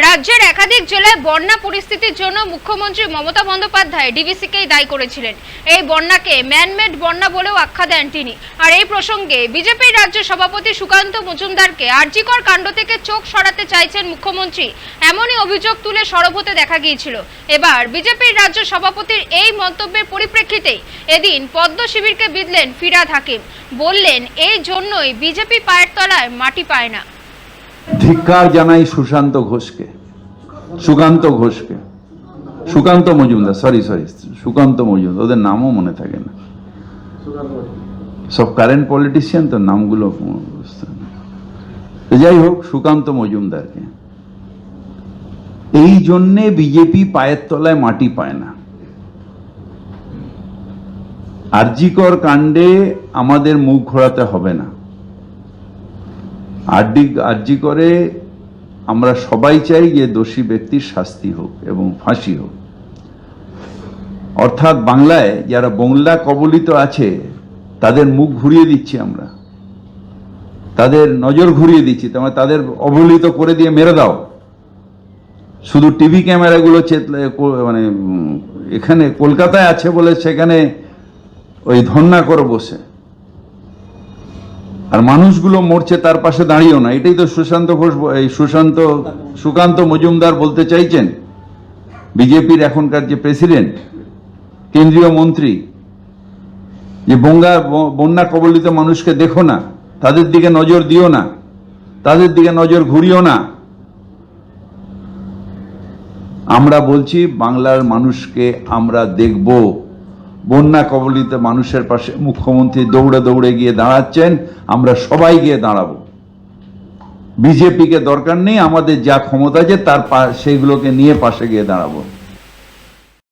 রাজ্যের একাধিক জেলায় বন্যা পরিস্থিতির জন্য মুখ্যমন্ত্রী মমতা বন্দ্যোপাধ্যায় ডিভিসিকেই দায়ী করেছিলেন। এই বন্যাকে ম্যানমেড বন্যা বলেও আখ্যা দেন তিনি। আর এই প্রসঙ্গে বিজেপির রাজ্য সভাপতি সুকান্ত মজুমদারকে আরজিকর কাণ্ড থেকে চোখ সরাতে চাইছেন মুখ্যমন্ত্রী। এমনই অভিযোগ তুলে সরব হতে দেখা গিয়েছিল। এবার বিজেপির রাজ্য সভাপতির এই মন্তব্যের পরিপ্রেক্ষিতেই এদিন পদ্ম শিবিরকে বিধলেন ফিরাদ হাকিম। বললেন, এই জন্যই বিজেপি পায়ের তলায় মাটি পায় না। ধিক্কার জানাই সুশান্ত ঘোষকে, সুকান্ত ঘোষকে। সুকান্ত মজুমদার সরি সরি সুকান্ত মজুমদার, ওদের নামও মনে থাকে না। সব কারেন্ট পলিটিশিয়ান তো নামগুলো যাই হোক, সুকান্ত মজুমদারকে। এই জন্যে বিজেপি পায়ের তলায় মাটি পায় না। আরজিকর কাণ্ডে আমাদের মুখ ঘোরাতে হবে না। আরডি আরজি করে আমরা সবাই চাই যে দোষী ব্যক্তির শাস্তি হোক এবং ফাঁসি হোক। অর্থাৎ বাংলায় যারা বংলা কবলিত আছে, তাদের মুখ ঘুরিয়ে দিচ্ছি আমরা। তাদের নজর ঘুরিয়ে দিচ্ছি তোমার তাদের অবহেলিত করে দিয়ে মেরে দাও। শুধু টিভি ক্যামেরাগুলো চেতলে মানে এখানে কলকাতায় আছে বলে সেখানে ওই ধন্না করে বসে। আর মানুষগুলো মরছে তার পাশে দাঁড়িয়েও না। এটাই তো সুশান্ত ঘোষ, এই সুশান্ত, সুকান্ত মজুমদার বলতে চাইছেন। বিজেপির এখনকার যে প্রেসিডেন্ট, কেন্দ্রীয় মন্ত্রী, যে বঙ্গা, বন্যা কবলিত মানুষকে দেখো না, তাদের দিকে নজর দিও না, তাদের দিকে নজর ঘুরিও না। আমরা বলছি, বাংলার মানুষকে আমরা দেখব। বন্যা কবলিত মানুষের পাশে মুখ্যমন্ত্রী দৌড়ে দৌড়ে গিয়ে দাঁড়াচ্ছেন, আমরা সবাই গিয়ে দাঁড়াবো। বিজেপিকে দরকার নেই, আমাদের যা ক্ষমতা আছে তার সেইগুলোকে নিয়ে পাশে গিয়ে দাঁড়াবো।